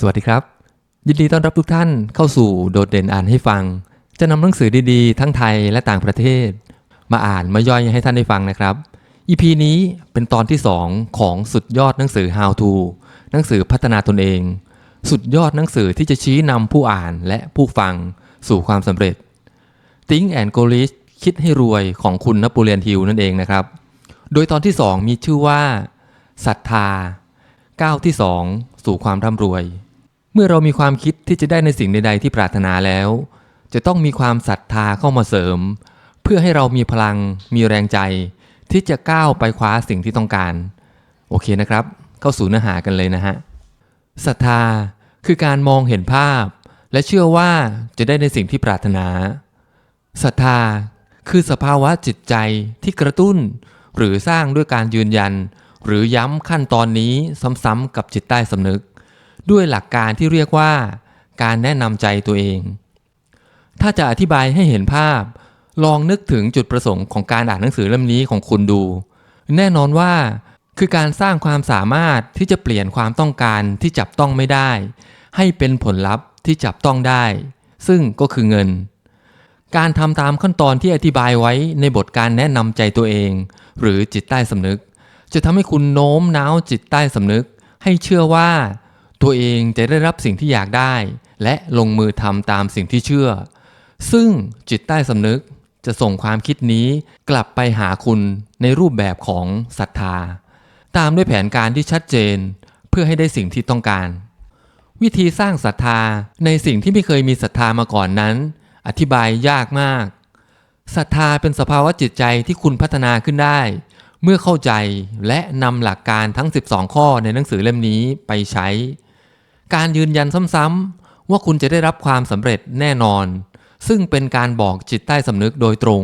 สวัสดีครับ ยินดีต้อนรับทุกท่านเข้าสู่โดดเด่นอ่านให้ฟัง จะนำหนังสือดีๆ ทั้งไทยและต่างประเทศ มาอ่านมาย่อยให้ท่านได้ฟังนะครับ EP นี้เป็นตอนที่ 2 ของสุดยอดหนังสือ How to หนังสือพัฒนาตนเอง สุดยอดหนังสือที่จะชี้นำผู้อ่านและผู้ฟังสู่ความสำเร็จ Think and Go Rich คิดให้รวยของคุณนปูเลียนฮิลนั่นเองนะครับ โดยตอนที่ 2 มีชื่อว่าศรัทธาก้าวที่ 2 สู่ความร่ำรวย เมื่อเรามีความคิดที่จะได้ในสิ่งใด ๆ ที่ปรารถนาแล้ว จะต้องมีความศรัทธาเข้ามาเสริม เพื่อให้เรามีพลัง มีแรงใจ ที่จะก้าวไปคว้าสิ่งที่ต้องการ โอเคนะครับ เข้าสู่เนื้อหากันเลยนะฮะศรัทธาคือการมองเห็นภาพ และเชื่อว่าจะได้ในสิ่งที่ปรารถนาศรัทธาคือสภาวะจิตใจที่กระตุ้น หรือสร้างด้วยการยืนยัน หรือย้ำขั้นตอนนี้ซ้ำๆกับจิตใต้สำนึก ด้วยหลักการที่เรียกว่า การแนะนำใจตัวเอง ถ้าจะอธิบายให้เห็นภาพ ลองนึกถึงจุดประสงค์ของการอ่านหนังสือเล่มนี้ของคุณดู แน่นอนว่า คือการสร้างความสามารถที่จะเปลี่ยนความต้องการที่จับต้องไม่ได้ ให้เป็นผลลัพธ์ที่จับต้องได้ ซึ่งก็คือเงิน การทำตามขั้นตอนที่อธิบายไว้ในบทการแนะนำใจตัวเอง หรือจิตใต้สำนึก จะทำให้คุณโน้มน้าวจิตใต้สำนึก ให้เชื่อว่า ตัวเองจะได้รับสิ่งที่อยากได้ และลงมือทำตามสิ่งที่เชื่อ ซึ่งจิตใต้สำนึกจะส่งความคิดนี้กลับไปหาคุณในรูปแบบของศรัทธา ตามด้วยแผนการที่ชัดเจน เพื่อให้ได้สิ่งที่ต้องการ วิธีสร้างศรัทธาในสิ่งที่ไม่เคยมีศรัทธามาก่อนนั้น อธิบายยากมากศรัทธาเป็นสภาวะจิตใจที่คุณพัฒนาขึ้นได้ เมื่อเข้าใจและนำหลักการทั้ง 12 ข้อในหนังสือเล่มนี้ไปใช้ การยืนยันซ้ำๆว่าคุณจะได้รับความสำเร็จแน่นอน ซึ่งเป็นการบอกจิตใต้สำนึกโดยตรง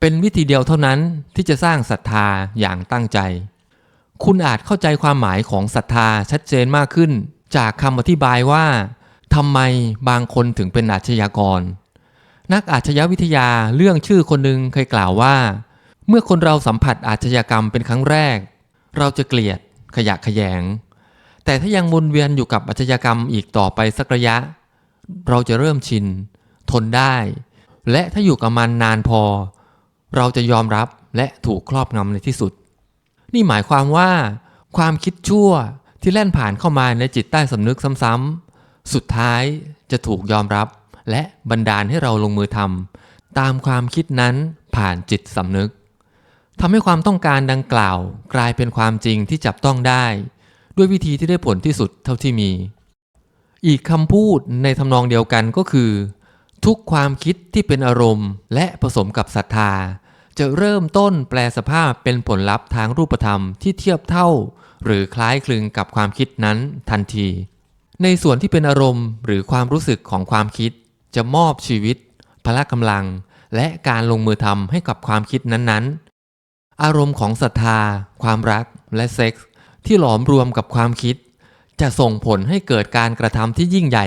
เป็นวิธีเดียวเท่านั้นที่จะสร้างศรัทธาอย่างตั้งใจ คุณอาจเข้าใจความหมายของศรัทธาชัดเจนมากขึ้น จากคำอธิบายว่าทำไมบางคนถึงเป็นอาชญากร นักอาชญาวิทยาเรื่องชื่อคนหนึ่งเคยกล่าวว่า เมื่อคนเราสัมผัสอาชญากรรมเป็นครั้งแรก เราจะเกลียดขยะขยง แต่ถ้ายังวนเวียนอยู่กับอาชญากรรมอีกต่อไปสักระยะ เราจะเริ่มชิน ทนได้ และถ้าอยู่กับมันนานพอ เราจะยอมรับและถูกครอบงำในที่สุด นี่หมายความว่า ความคิดชั่วที่แล่นผ่านเข้ามาในจิตใต้สำนึกซ้ำๆสุดท้ายจะถูกยอมรับ และบันดาลให้เราลงมือทำตามความคิดนั้นผ่านจิตสำนึกทำให้ความต้องการดังกล่าว กลายเป็นความจริงที่จับต้องได้ ด้วยวิธีที่ได้ผลที่สุดเท่าที่มี อีกคำพูดในทำนองเดียวกันก็คือ ทุกความคิดที่เป็นอารมณ์และผสมกับศรัทธา จะเริ่มต้นแปลสภาพเป็นผลลัพธ์ทางรูปธรรมที่เทียบเท่า หรือคล้ายคลึงกับความคิดนั้นทันที ในส่วนที่เป็นอารมณ์หรือความรู้สึกของความคิด จะมอบชีวิต พละกำลัง และการลงมือทำให้กับความคิดนั้นๆ อารมณ์ของศรัทธา ความรักและเซ็กส์ ที่หลอมรวมกับความคิด จะส่งผลให้เกิดการกระทำที่ยิ่งใหญ่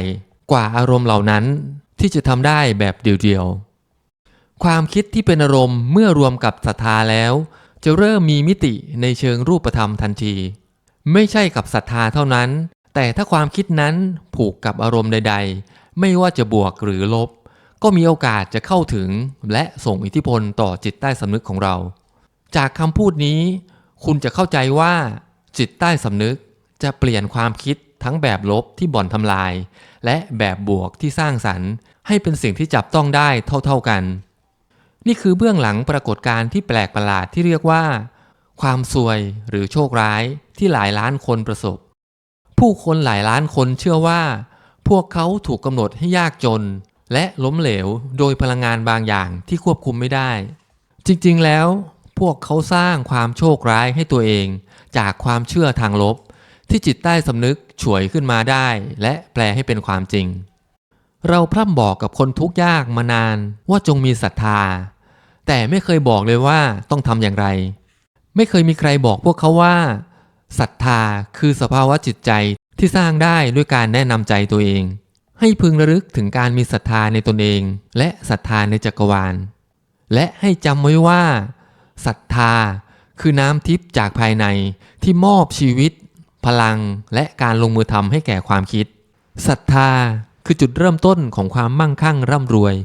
กว่าอารมณ์เหล่านั้น ที่จะทำได้แบบเดียวๆ ความคิดที่เป็นอารมณ์เมื่อรวมกับศรัทธาแล้ว จะเริ่มมีมิติในเชิงรูปธรรมทันที ไม่ใช่กับศรัทธาเท่านั้น แต่ถ้าความคิดนั้นผูกกับอารมณ์ใด ๆ ไม่ว่าจะบวกหรือลบ ก็มีโอกาสจะเข้าถึงและส่งอิทธิพลต่อจิตใต้สำนึกของเรา จากคำพูดนี้ คุณจะเข้าใจว่า จิตใต้สำนึกจะเปลี่ยนความคิดทั้งแบบลบที่บ่อนทำลาย และแบบบวกที่สร้างสรรค์ ให้เป็นสิ่งที่จับต้องได้เท่าๆกัน นี่คือเบื้องหลังปรากฏการณ์ที่แปลกประหลาดที่เรียกว่า ความซวยหรือโชคร้ายที่หลายล้านคนประสบ ผู้คนหลายล้านคนเชื่อว่า พวกเขาถูกกำหนดให้ยากจน และล้มเหลวโดยพลังงานบางอย่างที่ควบคุมไม่ได้ จริงๆแล้ว พวกเขาสร้างความโชคร้ายให้ตัวเอง จากความเชื่อทางลบ ที่จิตใต้สำนึกฉวยขึ้นมาได้ และแปลให้เป็นความจริง เราพร่ำบอกกับคนทุกข์ยากมานานว่าจงมีศรัทธา แต่ไม่เคยบอกเลยว่าต้องทำอย่างไร ไม่เคยมีใครบอกพวกเขาว่าศรัทธาคือสภาวะจิตใจที่สร้างได้ด้วยการแนะนำใจตัวเอง ให้พึงระลึกถึงการมีศรัทธาในตนเอง และศรัทธาในจักรวาล และให้จำไว้ว่า ศรัทธา คือน้ำทิพย์จากภายในที่มอบชีวิต พลัง และการลงมือทำให้แก่ความคิดศรัทธาคือจุดเริ่มต้นของความมั่งคั่งร่ำรวย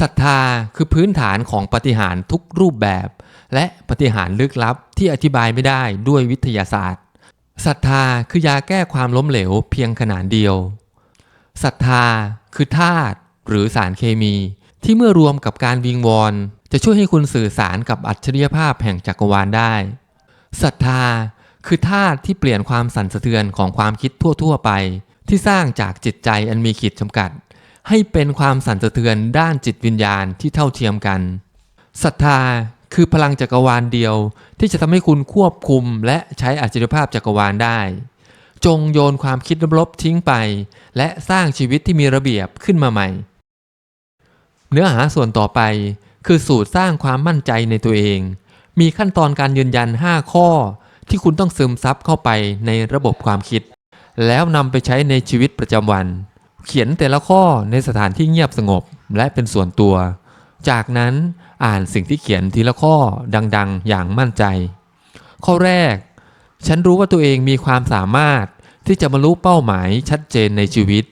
ศรัทธาคือพื้นฐานของปฏิหารทุกรูปแบบ และปฏิหารลึกลับที่อธิบายไม่ได้ด้วยวิทยาศาสตร์ศรัทธาคือยาแก้ความล้มเหลวเพียงขนาดเดียวศรัทธาคือธาตุหรือสารเคมี ที่เมื่อรวมกับการวิงวอน จะช่วยให้คุณสื่อสารกับอัจฉริยภาพแห่งจักรวาลได้ศรัทธาคือธาตุที่เปลี่ยนความสั่นสะเทือนของความคิดทั่ว ๆ ไป ที่สร้างจากจิตใจอันมีขีดจำกัด ให้เป็นความสั่นสะเทือนด้านจิตวิญญาณที่เท่าเทียมกันศรัทธาคือพลังจักรวาลเดียว ที่จะทำให้คุณควบคุมและใช้อัจฉริยภาพจักรวาลได้ จงโยนความคิดลบๆทิ้งไป และสร้างชีวิตที่มีระเบียบขึ้นมาใหม่ เนื้อหาส่วนต่อไป คือสูตรสร้างความมั่นใจในตัวเอง มีขั้นตอนการยืนยัน 5 ข้อ ที่คุณต้องซึมซับเข้าไปในระบบความคิด แล้วนำไปใช้ในชีวิตประจำวัน เขียนแต่ละข้อในสถานที่เงียบสงบและเป็นส่วนตัว จากนั้นอ่านสิ่งที่เขียนทีละข้อดังๆ อย่างมั่นใจ ข้อแรก ฉันรู้ว่าตัวเองมีความสามารถที่จะบรรลุเป้าหมายชัดเจนในชีวิต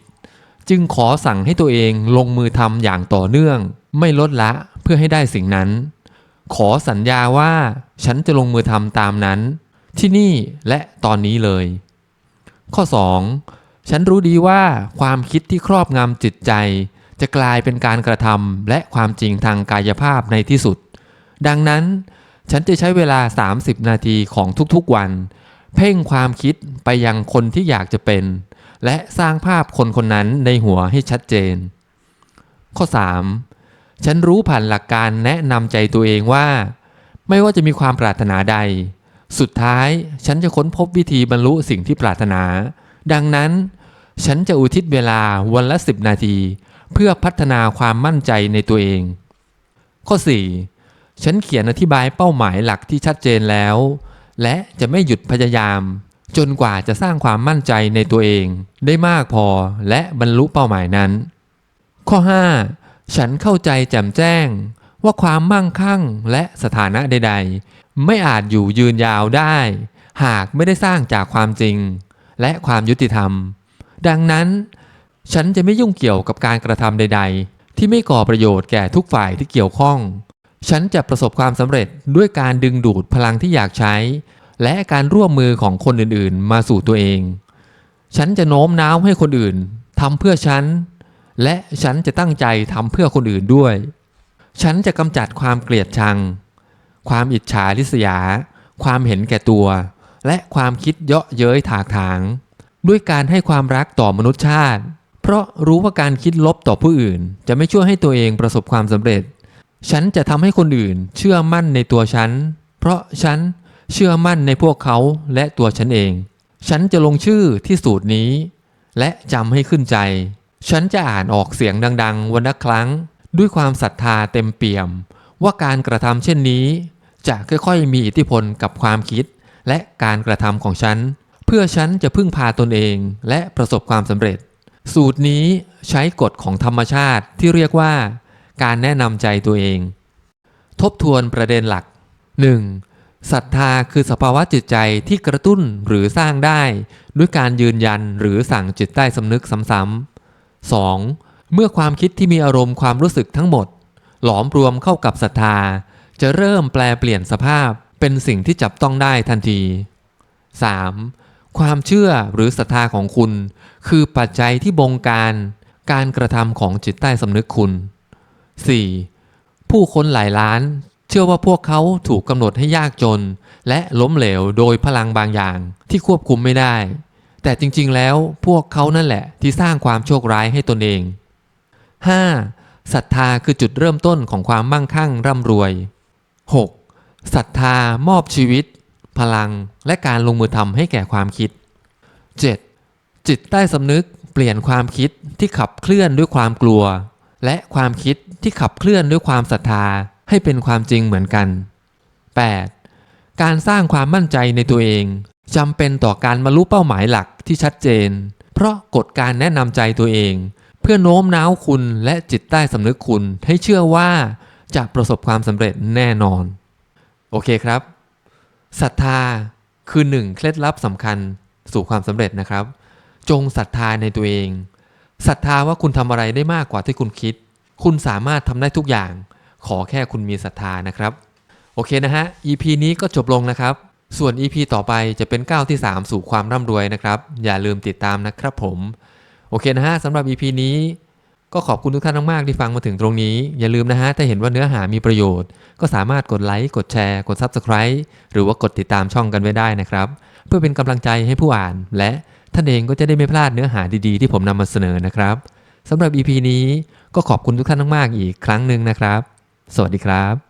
จึงขอสั่งให้ตัวเองลงมือทำอย่างต่อเนื่อง ไม่ลดละเพื่อให้ได้สิ่งนั้น ขอสัญญาว่าฉันจะลงมือทำตามนั้น ที่นี่และตอนนี้เลย ข้อ 2. ฉันรู้ดีว่าความคิดที่ครอบงำจิตใจ จะกลายเป็นการกระทำและความจริงทางกายภาพในที่สุด ดังนั้นฉันจะใช้เวลา 30 นาทีของทุกๆวัน เพ่งความคิดไปยังคนที่อยากจะเป็น และสร้างภาพคนคนนั้นในหัวให้ชัดเจน ข้อ 3. ฉันรู้ผ่านหลักการแนะนำใจตัวเองว่า ไม่ว่าจะมีความปรารถนาใด สุดท้ายฉันจะค้นพบวิธีบรรลุสิ่งที่ปรารถนา ดังนั้น ฉันจะอุทิศเวลาวันละ 10 นาที เพื่อพัฒนาความมั่นใจในตัวเอง ข้อ 4. ฉันเขียนอธิบายเป้าหมายหลักที่ชัดเจนแล้ว และจะไม่หยุดพยายาม จนกว่าจะสร้างความมั่นใจในตัวเอง ได้มากพอและบรรลุเป้าหมายนั้น ข้อ 5. ฉันเข้าใจแจ่มแจ้ง ว่าความมั่งคั่งและสถานะใด ๆ ไม่อาจอยู่ยืนยาวได้ หากไม่ได้สร้างจากความจริง และความยุติธรรม ดังนั้น ฉันจะไม่ยุ่งเกี่ยวกับการกระทำใด ๆ ที่ไม่ก่อประโยชน์แก่ทุกฝ่ายที่เกี่ยวข้อง ฉันจะประสบความสำเร็จด้วยการดึงดูดพลังที่อยากใช้ และการร่วมมือของคนอื่นๆ มาสู่ตัวเอง ฉันจะโน้มน้าวให้คนอื่นทำเพื่อฉัน และฉันจะตั้งใจทำเพื่อคนอื่นด้วย ฉันจะกำจัดความเกลียดชัง ความอิจฉาริษยา ความเห็นแก่ตัว และความคิดเยาะเย้ยถากถาง ด้วยการให้ความรักต่อมนุษยชาติ เพราะรู้ว่าการคิดลบต่อผู้อื่น จะไม่ช่วยให้ตัวเองประสบความสำเร็จ ฉันจะทำให้คนอื่นเชื่อมั่นในตัวฉัน เพราะฉัน เชื่อมั่นในพวกเขาและตัวฉันเอง ฉันจะลงชื่อที่สูตรนี้ และจำให้ขึ้นใจ ฉันจะอ่านออกเสียงดัง ๆ วันละครั้ง ด้วยความศรัทธาเต็มเปี่ยม ว่าการกระทำเช่นนี้ จะค่อยๆ มีอิทธิพลกับความคิด และการกระทำของฉัน เพื่อฉันจะพึ่งพาตนเองและประสบความสำเร็จ สูตรนี้ใช้กฎของธรรมชาติที่เรียกว่า การแนะนำใจตัวเอง ทบทวนประเด็นหลัก 1. ศรัทธาคือสภาวะจิตใจที่กระตุ้นหรือสร้างได้ ด้วยการยืนยันหรือสั่งจิตใต้สำนึกซ้ำๆ 2. เมื่อความคิดที่มีอารมณ์ความรู้สึกทั้งหมด หลอมรวมเข้ากับศรัทธา จะเริ่มแปลเปลี่ยนสภาพเป็นสิ่งที่จับต้องได้ทันที 3. ความเชื่อหรือศรัทธาของคุณ คือปัจจัยที่บงการการกระทำของจิตใต้สำนึกคุณ 4. ผู้คนหลายล้าน เชื่อว่าพวกเขาถูกกำหนดให้ยากจน และล้มเหลวโดยพลังบางอย่างที่ควบคุมไม่ได้ แต่จริงๆแล้วพวกเขานั่นแหละที่สร้างความโชคร้ายให้ตนเอง 5. ศรัทธาคือจุดเริ่มต้นของความมั่งคั่งร่ำรวย 6. ศรัทธามอบชีวิต พลังและการลงมือทำให้แก่ความคิด 7. จิตใต้สำนึกเปลี่ยนความคิดที่ขับเคลื่อนด้วยความกลัว และความคิดที่ขับเคลื่อนด้วยความศรัทธา ให้เป็นความจริงเหมือนกัน 8. การสร้างความมั่นใจในตัวเองจำเป็นต่อการบรรลุเป้าหมายหลักที่ชัดเจน เพราะกฎการแนะนำใจตัวเอง เพื่อโน้มน้าวคุณและจิตใต้สำนึกคุณให้เชื่อว่าจะประสบความสำเร็จแน่นอน โอเคครับศรัทธาคือหนึ่งเคล็ดลับสำคัญสู่ความสำเร็จนะครับ จงศรัทธาในตัวเองศรัทธาว่าคุณทำอะไรได้มากกว่าที่คุณคิด คุณสามารถทำได้ทุกอย่าง ขอแค่คุณมีศรัทธานะครับ โอเคนะฮะ EP นี้ก็จบลงนะครับ ส่วน EP ต่อไปจะเป็นก้าวที่ 3 สู่ความร่ำรวยนะครับ อย่าลืมติดตามนะครับผม โอเคนะฮะสำหรับ EP นี้ก็ขอบคุณทุกท่านมากๆที่ฟังมาถึงตรงนี้ อย่าลืมนะฮะ ถ้าเห็นว่าเนื้อหามีประโยชน์ ก็สามารถกดไลค์ กดแชร์ กด Subscribe หรือว่ากดติดตามช่องกันไว้ได้นะครับ เพื่อเป็นกำลังใจให้ผู้อ่าน และท่านเองก็จะได้ไม่พลาดเนื้อหาดีๆ ที่ผมนำมาเสนอนะครับสำหรับ EP นี้ก็ขอบคุณทุกท่านมากๆอีกครั้งหนึ่งนะครับ สวัสดีครับ